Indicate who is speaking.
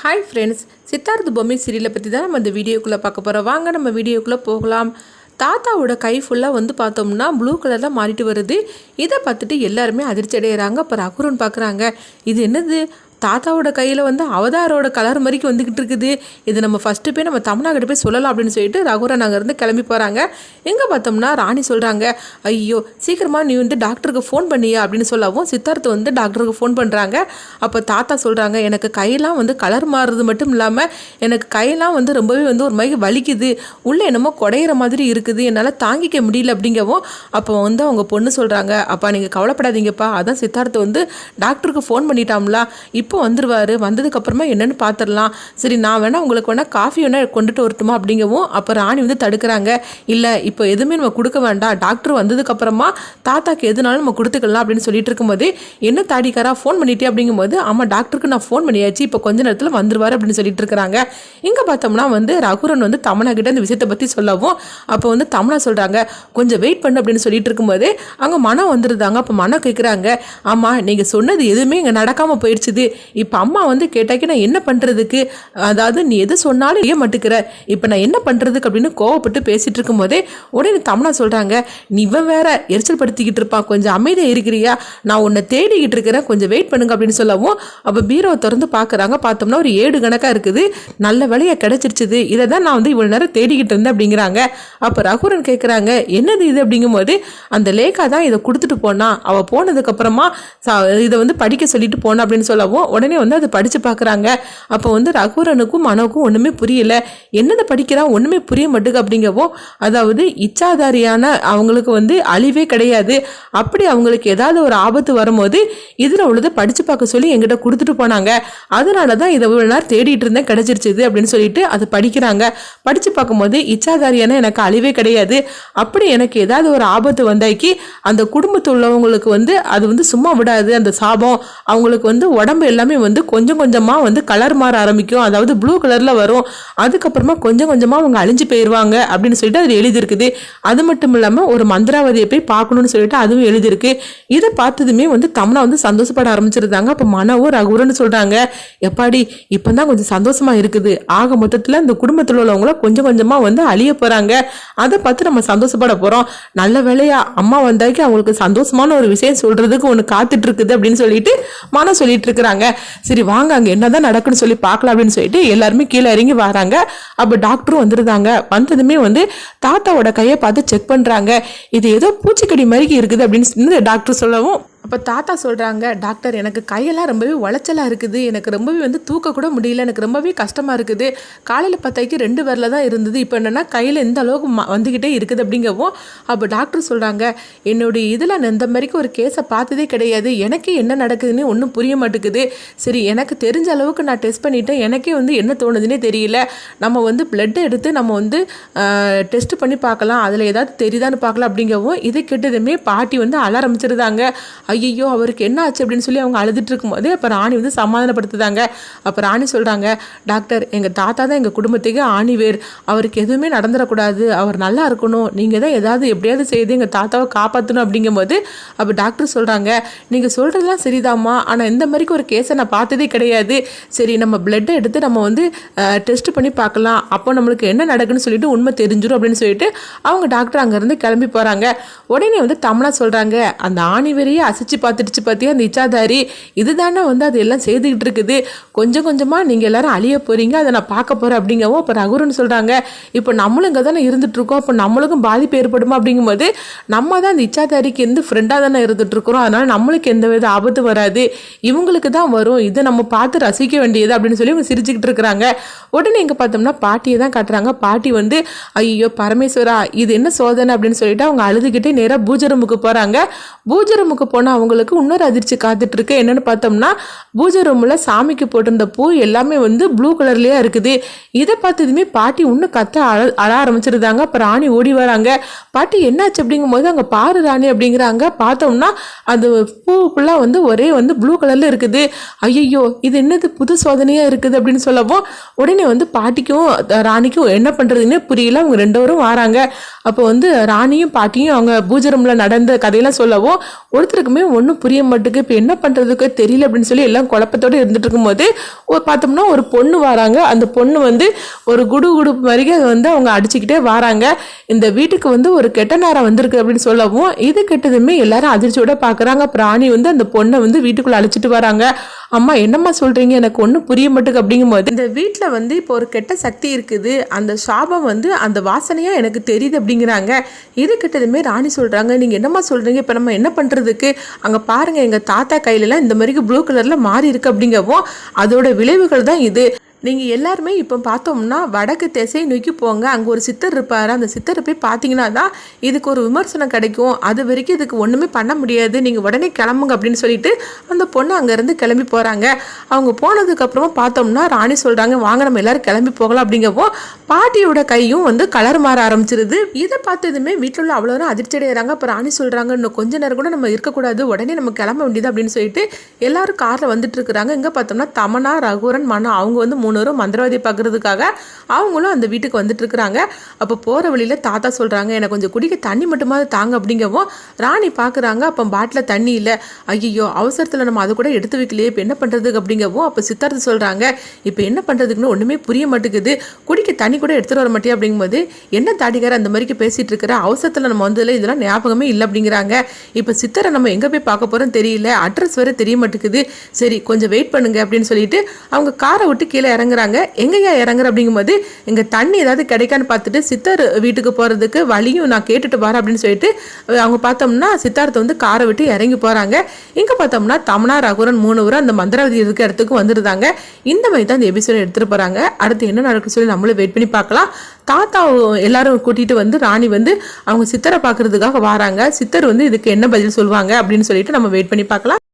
Speaker 1: Hi friends Siddhartha பொம்மை சீரியலை பற்றி தான் நம்ம இந்த வீடியோக்குள்ளே பார்க்க போகிறோம் வாங்க நம்ம வீடியோக்குள்ளே போகலாம். தாத்தாவோட கை ஃபுல்லாக வந்து பார்த்தோம்னா ப்ளூ கலரில் மாறிட்டு வருது. இதை பார்த்துட்டு எல்லாருமே அதிர்ச்சி அடைகிறாங்க அப்புறம் அக்குரன் பார்க்குறாங்க இது என்னது? தாத்தாவோட கையில் வந்து அவதாரோட கலர் மாதிரிக்கு வந்துக்கிட்டு இருக்குது. இது நம்ம ஃபஸ்ட்டு போய் நம்ம தமிழ்நாடு போய் சொல்லலாம் அப்படின்னு சொல்லிட்டு ரகுரன் அங்கேருந்து கிளம்பி போகிறாங்க எங்கே பார்த்தோம்னா ராணி சொல்கிறாங்க ஐயோ சீக்கிரமாக நீ வந்து டாக்டருக்கு ஃபோன் பண்ணியா? அப்படின்னு சொல்லவும் சித்தார்த்து வந்து டாக்டருக்கு ஃபோன் பண்ணுறாங்க அப்போ தாத்தா சொல்கிறாங்க எனக்கு கையெல்லாம் வந்து கலர் மாறுறது மட்டும் இல்லாமல் எனக்கு கையெல்லாம் வந்து ரொம்பவே வந்து ஒரு மாதிரி வலிக்குது. உள்ளே என்னமோ குடையிற மாதிரி இருக்குது. என்னால் தாங்கிக்க முடியல அப்படிங்கவும் அப்போ வந்து அவங்க பொண்ணு சொல்கிறாங்க அப்பா நீங்கள் கவலைப்படாதீங்கப்பா. அதான் சித்தார்த்து வந்து டாக்டருக்கு ஃபோன் பண்ணிட்டாங்களா இப்போ வந்துடுவார் வந்ததுக்கப்புறமா என்னென்னு பார்த்துடலாம் சரி நான் வேணால் உங்களுக்கு வேணால் காஃபி வேணால் கொண்டுட்டு வரட்டுமா அப்படிங்கவும் அப்போ ராணி வந்து தடுக்கிறாங்க. இல்லை இப்போ எதுவுமே நம்ம கொடுக்க வேண்டாம். டாக்டர் வந்ததுக்கப்புறமா தாத்தாக்கு எதுனாலும் நம்ம கொடுத்துக்கலாம் அப்படின்னு சொல்லிட்டு இருக்கும்போது என்ன தாடிக்காரா ஃபோன் பண்ணிட்டே அப்படிங்கும்போது ஆமாம் டாக்டருக்கு நான் ஃபோன் பண்ணியாச்சு. இப்போ கொஞ்ச நேரத்தில் வந்துருவார் அப்படின்னு சொல்லிட்டு இருக்கிறாங்க. இங்கே பார்த்தோம்னா வந்து ரகுரன் வந்து தமனா கிட்ட இந்த விஷயத்தை பற்றி சொல்லவும் அப்போ வந்து தமனா சொல்கிறாங்க கொஞ்சம் வெயிட் பண்ணு அப்படின்னு சொல்லிட்டு இருக்கும்போது அங்கே மனம் வந்துருந்தாங்க அப்போ மனம் கேட்குறாங்க ஆமாம் நீங்கள் சொன்னது எதுவுமே இங்கே நடக்காமல் போயிடுச்சுது இப்போ அம்மா வந்து கேட்டாக்கி நான் என்ன பண்ணுறதுக்கு அதாவது நீ எது சொன்னாலும் ஏன் மாட்டுக்கிற இப்போ நான் என்ன பண்ணுறதுக்கு அப்படின்னு கோவப்பட்டு பேசிகிட்டு இருக்கும்போதே உடனே தமனா சொல்கிறாங்க நீ இவன் வேற எரிச்சல் படுத்திக்கிட்டு இருப்பான் கொஞ்சம் அமைதியாக இருக்கிறியா? நான் உன்னை தேடிக்கிட்டு இருக்கிறேன். கொஞ்சம் வெயிட் பண்ணுங்க அப்படின்னு சொல்லவும் அப்போ பீரோவை திறந்து பார்க்குறாங்க பார்த்தோம்னா ஒரு ஏடு கணக்காக இருக்குது. நல்ல வேலையாக கிடச்சிருச்சுது. இதை தான் நான் வந்து இவ்வளோ நேரம் தேடிக்கிட்டு இருந்தேன் அப்படிங்கிறாங்க. அப்போ ரகுரன் கேட்குறாங்க என்னது இது? அப்படிங்கும்போது அந்த லேக்கா தான் இதை கொடுத்துட்டு போனா. அவள் போனதுக்கப்புறமா இதை வந்து படிக்க சொல்லிட்டு போனா அப்படின்னு சொல்லவும் உடனே வந்து அதை படித்து பார்க்குறாங்க. அப்போ வந்து ரகுரனுக்கும் மனோக்கும் ஒன்றுமே புரியல. என்னதை படிக்கிறான் ஒன்றுமே புரிய மாட்டுக்கு அப்படிங்கவோ அதாவது இச்சாதாரியான அவங்களுக்கு வந்து அழிவே கிடையாது. அப்படி அவங்களுக்கு ஏதாவது ஒரு ஆபத்து வரும்போது இதில் உள்ளதை படித்து பார்க்க சொல்லி எங்கிட்ட கொடுத்துட்டு போனாங்க. அதனால தான் இதை இவ்வளோ நேரம் தேடிட்டு இருந்தேன் கிடச்சிருச்சுது அப்படின்னு சொல்லிட்டு அதை படிக்கிறாங்க. படித்து பார்க்கும்போது இச்சாதாரியான எனக்கு அழிவே கிடையாது. அப்படி எனக்கு ஏதாவது ஒரு ஆபத்து வந்தாக்கி அந்த குடும்பத்தில் உள்ளவங்களுக்கு வந்து அது வந்து சும்மா விடாது. அந்த சாபம் அவங்களுக்கு வந்து உடம்பு இல்லை வந்து கொஞ்சம் கொஞ்சமாக வந்து கலர் மாற ஆரம்பிக்கும். அதாவது ப்ளூ கலரில் வரும். அதுக்கப்புறமா கொஞ்சம் கொஞ்சமாக அவங்க அழிஞ்சு போயிடுவாங்க அப்படின்னு சொல்லிட்டு அதில் எழுதியிருக்குது. அது மட்டும் இல்லாமல் ஒரு மந்திராவதியை போய் பார்க்கணும்னு சொல்லிட்டு அதுவும் எழுதியிருக்கு. இதை பார்த்ததுமே வந்து கமலா வந்து சந்தோஷப்பட ஆரம்பிச்சிருந்தாங்க. அப்போ மனவும் ரகுரன்னு சொல்கிறாங்க எப்பாடி இப்போ தான் கொஞ்சம் சந்தோஷமாக இருக்குது. ஆக மொத்தத்தில் இந்த குடும்பத்தில் உள்ளவங்கள கொஞ்சம் கொஞ்சமாக வந்து அழிய போகிறாங்க அதை பார்த்து நம்ம சந்தோஷப்பட போகிறோம் நல்ல வேலையா அம்மா வந்தாக்கி அவங்களுக்கு சந்தோஷமான ஒரு விஷயம் சொல்கிறதுக்கு ஒன்று காத்துட்ருக்குது அப்படின்னு சொல்லிட்டு மனம் சொல்லிட்டு இருக்கிறாங்க. சரி வாங்க அங்கே என்னதான் நடக்குன்னு சொல்லி பார்க்கலாம் அப்படின்னு சொல்லிட்டு எல்லாருமே கீழே இறங்கி வராங்க. அப்போ டாக்டரும் வந்துருந்தாங்க. வந்ததுமே வந்து தாத்தாவோட கையை பார்த்து செக் பண்ணுறாங்க இது ஏதோ பூச்சிக்கடி மாதிரி இருக்குது அப்படின்னு டாக்டர் சொல்லவும் அப்போ தாத்தா சொல்கிறாங்க டாக்டர் எனக்கு கையெல்லாம் ரொம்பவே உளைச்சலாக இருக்குது. எனக்கு ரொம்பவே வந்து தூக்க கூட முடியல. எனக்கு ரொம்பவே கஷ்டமாக இருக்குது. காலையில் பத்தாய்க்கு ரெண்டு வரல தான் இருந்தது. இப்போ என்னென்னா கையில் எந்த அளவுக்கு வந்துக்கிட்டே இருக்குது அப்படிங்கவும் அப்போ டாக்டர் சொல்கிறாங்க என்னுடைய இதில் நான் இந்த மாதிரிக்கு ஒரு கேஸை பார்த்ததே கிடையாது. எனக்கே என்ன நடக்குதுன்னு ஒன்றும் புரிய மாட்டேங்குது. சரி எனக்கு தெரிஞ்ச அளவுக்கு நான் டெஸ்ட் பண்ணிட்டேன். எனக்கே வந்து என்ன தோணுதுன்னே தெரியல. நம்ம வந்து பிளட்டை எடுத்து நம்ம வந்து டெஸ்ட் பண்ணி பார்க்கலாம். அதில் ஏதாவது தெரியுதான்னு பார்க்கலாம். அப்படிங்கவும் இதை கெட்டதுமே பாட்டி வந்து அலாரமிச்சிருந்தாங்க ஐயோ ஐயோ அவருக்கு என்ன ஆச்சு அப்படின்னு சொல்லி அவங்க அழுதுட்டு இருக்கும்போது அப்போ ராணி வந்து சமாதானப்படுத்துதாங்க. அப்போ ராணி சொல்கிறாங்க டாக்டர் எங்கள் தாத்தா தான் எங்கள் குடும்பத்துக்கு ஆணிவேர் அவருக்கு எதுவுமே நடந்துடக்கூடாது. அவர் நல்லா இருக்கணும். நீங்கள் தான் ஏதாவது எப்படியாவது செய்து எங்கள் தாத்தாவை காப்பாற்றணும் அப்படிங்கும்போது அப்போ டாக்டர் சொல்கிறாங்க நீங்கள் சொல்கிறதுலாம் சரிதாம்மா. ஆனால் இந்த மாதிரிக்கு ஒரு கேஸை நான் பார்த்ததே கிடையாது. சரி நம்ம பிளட்டை எடுத்து நம்ம வந்து டெஸ்ட் பண்ணி பார்க்கலாம். அப்போ நம்மளுக்கு என்ன நடக்குன்னு சொல்லிட்டு உண்மை தெரிஞ்சிடும் அப்படின்னு சொல்லிட்டு அவங்க டாக்டர் அங்கேருந்து கிளம்பி போகிறாங்க உடனே வந்து தமிழா சொல்கிறாங்க அந்த ஆணிவரையே அசைச்சு பார்த்துடுச்சு பார்த்தியா அந்த இச்சாதாரி இதுதானே வந்து அது எல்லாம் செய்துக்கிட்டு இருக்குது. கொஞ்சம் கொஞ்சமாக நீங்கள் எல்லாரும் அழிய போகிறீங்க அதை நான் பார்க்க போகிறேன் அப்படிங்கவும் இப்போ ரகுருன்னு சொல்கிறாங்க இப்போ நம்மளும் இங்கே தானே இருந்துகிட்ருக்கோம் அப்போ நம்மளுக்கும் பாதிப்பு ஏற்படுமா அப்படிங்கும்போது நம்ம தான் அந்த இச்சாதாரிக்கு எந்த ஃப்ரெண்டாக தானே இருந்துகிட்ருக்குறோம் அதனால் நம்மளுக்கு எந்த வித ஆபத்து வராது. இவங்களுக்கு தான் வரும். இதை நம்ம பார்த்து ரசிக்க வேண்டியது அப்படின்னு சொல்லி இவங்க சிரிச்சுக்கிட்டு இருக்கிறாங்க. உடனே இங்கே பார்த்தோம்னா பாட்டியை தான் காட்டுறாங்க. பாட்டி வந்து ஐயோ பரமேஸ்வரா இது என்ன சோதனை? அப்படின்னு சொல்லிட்டு அவங்க அழுதுகிட்டே நேராக பூஜரமுக்கு போகிறாங்க பூஜரமுக்கு போனால் அவங்களுக்கு இன்னொரு அதிர்ச்சி காத்துட்டு இருக்கு என்னன்னு பார்த்தோம்னா பூஜை ரூமில் சாமிக்கு போட்டிருந்த பூ எல்லாமே வந்து ப்ளூ கலர்லேயே இருக்குது. இதை பார்த்ததுமே பாட்டி இன்னும் கத்த அழ அழ ஆரம்பிச்சிருந்தாங்க. அப்போ ராணி ஓடி வராங்க. பாட்டி என்னாச்சு? அப்படிங்கும்போது அங்கே பாரு ராணி அப்படிங்கிறாங்க. பார்த்தோம்னா அந்த பூ ஃபுல்லாக வந்து ஒரே வந்து ப்ளூ கலரில் இருக்குது. ஐயையோ இது என்னது புது சோதனையாக இருக்குது? அப்படின்னு சொல்லவும் உடனே வந்து பாட்டிக்கும் ராணிக்கும் என்ன பண்ணுறதுன்னே புரியல. அவங்க ரெண்டு பேரும் வராங்க. அப்போ வந்து ராணியும் பாட்டியும் அவங்க பூஜை நடந்த கதையெல்லாம் சொல்லவும் ஒருத்தருக்குமே ஒன்றும் புரிய மாட்டேங்குது. இப்போ என்ன பண்ணுறதுக்கு தெரியல அப்படின்னு சொல்லி எல்லாம் குழப்பத்தோடு இருந்துட்டு இருக்கும்போது ஒரு பார்த்தோம்னா ஒரு பொண்ணு வராங்க. அந்த பொண்ணு வந்து ஒரு குடு குடு மாதிரி வந்து அவங்க அடிச்சுக்கிட்டே வராங்க. இந்த வீட்டுக்கு வந்து ஒரு கெட்ட நேரம் வந்திருக்கு அப்படின்னு சொல்லவும் இது கெட்டதுமே எல்லாரும் அதிர்ச்சியோட பார்க்குறாங்க பிராணி வந்து அந்த பொண்ணை வந்து வீட்டுக்குள்ளே அழைச்சிட்டு வராங்க. அம்மா என்னம்மா சொல்கிறீங்க எனக்கு ஒன்றும் புரிய மாட்டேங்குது அப்படிங்கும்போது இந்த வீட்டில் வந்து இப்போ ஒரு கெட்ட சக்தி இருக்குது. அந்த சாபம் வந்து அந்த வாசனையாக எனக்கு தெரியுது அப்படிங்கிறாங்க. இது கிட்டதுமே ராணி சொல்கிறாங்க நீங்கள் என்னம்மா சொல்கிறீங்க இப்போ நம்ம என்ன பண்ணுறதுக்கு அங்கே பாருங்கள் எங்கள் தாத்தா கையிலலாம் இந்த மாதிரி ப்ளூ கலரில் மாறி இருக்கு அப்படிங்கவும் அதோட விளைவுகள் தான் இது. நீங்கள் எல்லாருமே இப்போ பார்த்தோம்னா வடக்கு திசை நோக்கி போங்க. அங்கே ஒரு சித்தர் இருப்பார். அந்த சித்தரை போய் பார்த்தீங்கன்னா தான் இதுக்கு ஒரு விமர்சனம் கிடைக்கும். அது வரைக்கும் இதுக்கு ஒன்றுமே பண்ண முடியாது. நீங்கள் உடனே கிளம்புங்க அப்படின்னு சொல்லிட்டு அந்த பொண்ணு அங்கேருந்து கிளம்பி போகிறாங்க அவங்க போனதுக்கப்புறமா பார்த்தோம்னா ராணி சொல்கிறாங்க வாங்க நம்ம எல்லாரும் கிளம்பி போகலாம் அப்படிங்கப்போ பாட்டியோட கையும் வந்து கலர் மாற ஆரம்பிச்சிருது. இதை பார்த்ததுமே வீட்டில் உள்ள அவ்வளோ நேரம் அதிர்ச்சி அடைகிறாங்க அப்போ ராணி சொல்கிறாங்க இன்னும் கொஞ்ச நேரம் கூட நம்ம இருக்கக்கூடாது. உடனே நம்ம கிளம்ப வேண்டியது அப்படின்னு சொல்லிட்டு எல்லாரும் காரில் வந்துட்டு இருக்கிறாங்க. இங்கே பார்த்தோம்னா தமனா ரகுரன் மனா அவங்க வந்து மூணுரும் மந்திரவாதி பார்க்குறதுக்காக அவங்களும் அந்த வீட்டுக்கு வந்துட்டுருக்குறாங்க அப்போ போகிற வழியில் தாத்தா சொல்கிறாங்க எனக்கு கொஞ்சம் குடிக்க தண்ணி மட்டுமாவது தாங்க அப்படிங்கவும் ராணி பார்க்குறாங்க அப்போ பாட்டில் தண்ணி இல்லை. ஐயோ அவசரத்தில் நம்ம அதை கூட எடுத்து வைக்கலையே இப்போ என்ன பண்ணுறதுக்கு அப்படிங்கவும் அப்போ சித்தார்த்து சொல்கிறாங்க இப்போ என்ன பண்ணுறதுக்குன்னு ஒன்றுமே புரிய மாட்டேங்குது. குடிக்க தண்ணி கூட எடுத்துகிட்டு வர மாட்டேன் அப்படிங்கும்போது என்ன தாடிக்கார அந்த மாதிரிக்கு பேசிகிட்டு இருக்கிற? அவசரத்தில் நம்ம வந்ததில் இதெல்லாம் ஞாபகமே இல்லை அப்படிங்கிறாங்க. இப்போ சித்தரை நம்ம எங்கே போய் பார்க்க போகிறோம் தெரியல. அட்ரஸ் வேறு தெரிய மாட்டேங்குது. சரி கொஞ்சம் வெயிட் பண்ணுங்க அப்படின்னு சொல்லிட்டு அவங்க காரை விட்டு கீழே இறங்குறாங்க. எங்கேயா இறங்குற? அப்படிங்கும்போது எங்கள் தண்ணி ஏதாவது கிடைக்கான்னு பார்த்துட்டு சித்தர் வீட்டுக்கு போகிறதுக்கு வழியும் நான் கேட்டுட்டு வரேன் அப்படின்னு சொல்லிட்டு அவங்க பார்த்தோம்னா சித்தார்த்தை வந்து காரை விட்டு இறங்கி போகிறாங்க இங்கே பார்த்தோம்னா தமனா ரகுரன் மூணு ஊர் அந்த மந்திராவதி இருக்க இடத்துக்கு வந்துருந்தாங்க. இந்த மாதிரி தான் இந்த எபிசோட் எடுத்துகிட்டு போகிறாங்க அடுத்து என்ன நடக்குன்னு சொல்லி நம்மளும் வெயிட் பண்ணி பார்க்கலாம். தாத்தா எல்லாரும் கூட்டிகிட்டு வந்து ராணி வந்து அவங்க சித்தரை பார்க்கறதுக்காக வராங்க. சித்தர் வந்து இதுக்கு என்ன பதில் சொல்லுவாங்க அப்படின்னு சொல்லிட்டு நம்ம வெயிட் பண்ணி பார்க்கலாம்.